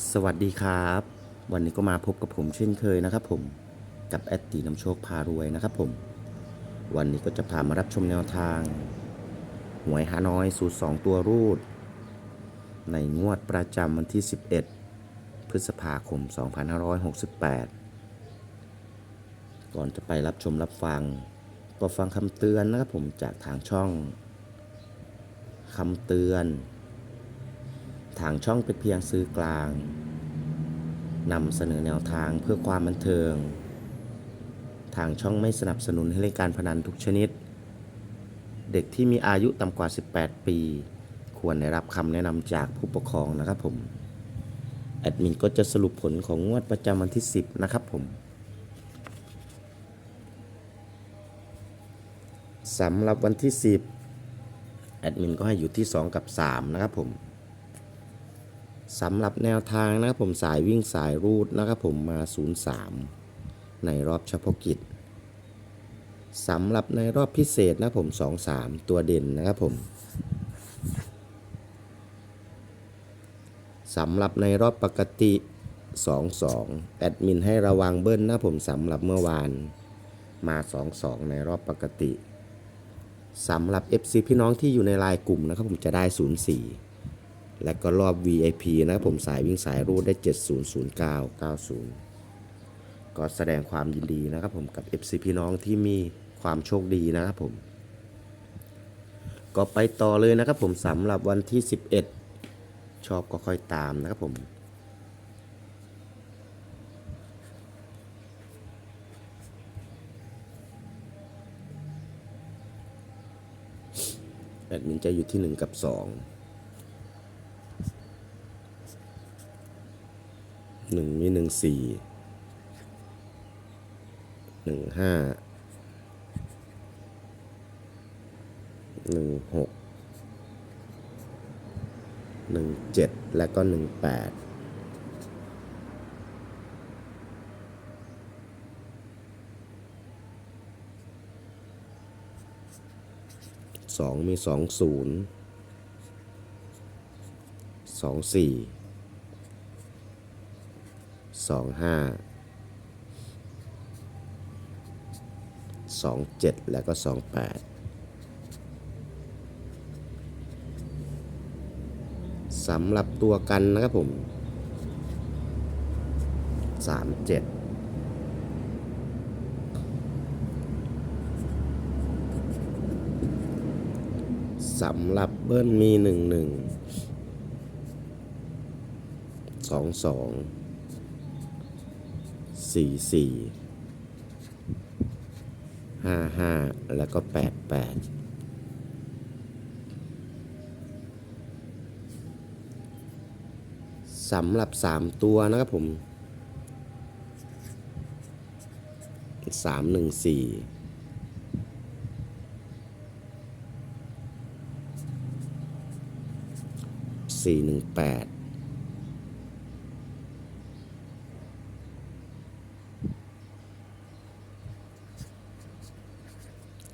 สวัสดีครับ วันนี้ก็มาพบกับผมเช่นเคยนะครับผมกับแอดตีน้ำโชคพารวยนะครับผม วันนี้ก็จะพามารับชมแนวทาง หวยฮานอยสูตร2ตัวรูด ในงวดประจำวันที่ 11 พฤษภาคม 2568 ก่อนจะไปรับชมรับฟัง ก็ฟังคำเตือนนะครับผมจากทางช่องคำเตือน ทางช่องเป็นเพียงซื้อกลางนำเสนอแนวทางเพื่อความบันเทิง ทางช่องไม่สนับสนุนให้เล่นการพนันทุกชนิด เด็กที่มีอายุต่ำกว่า 18 ปี ควรได้รับคำแนะนำจากผู้ปกครองนะครับผม แอดมินก็จะสรุปผลของงวดประจำวันที่ 10 นะครับผมสำหรับวันที่ 10 แอดมินก็ให้อยู่ที่ 2 กับ 3 นะครับผม สำหรับแนวทางนะครับผมสายวิ่งสายรูดนะครับผมมา 03 ในรอบเฉพาะกิจสำหรับในรอบพิเศษนะครับผม 23 ตัวเด่นนะครับผมสำหรับในรอบปกติ 22 แอดมินให้ระวังเบิ้ลนะครับผมสำหรับเมื่อวานมา 22 ในรอบปกติสำหรับ FC พี่น้องที่อยู่ในไลน์กลุ่มนะครับผมจะได้ 04 และก็รอบ VIP นะผมสายวิ่งสายรูดได้ 7009 90 ก็แสดงความยินดีนะครับผมกับ FC พี่น้องที่มีความโชคดีนะครับผม ก็ไปต่อเลยนะครับผมสำหรับวันที่ 11 ชอบก็ค่อยตามนะครับผมแอดมินจะอยู่ที่ 1 กับ 2 หนึ่งมีหนึ่งสี่หนึ่งห้าหนึ่งหกหนึ่งเจ็ดและก็หนึ่งแปดสองมีสองศูนย์สองสี่ สองห้าสองเจ็ดแล้วก็สองแปดสำหรับตัวกันนะครับผมสามเจ็ดสำหรับเบิ้ลมีหนึ่งหนึ่งสองสอง สี่สี่ห้าห้าแล้วก็แปดแปดสำหรับสามตัวนะครับผมสามหนึ่งสี่สี่หนึ่งแปด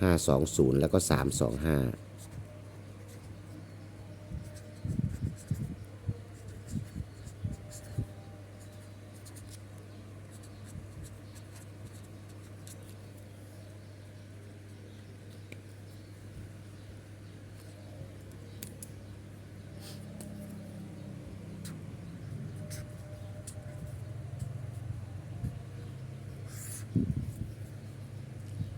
520 แล้วก็ 325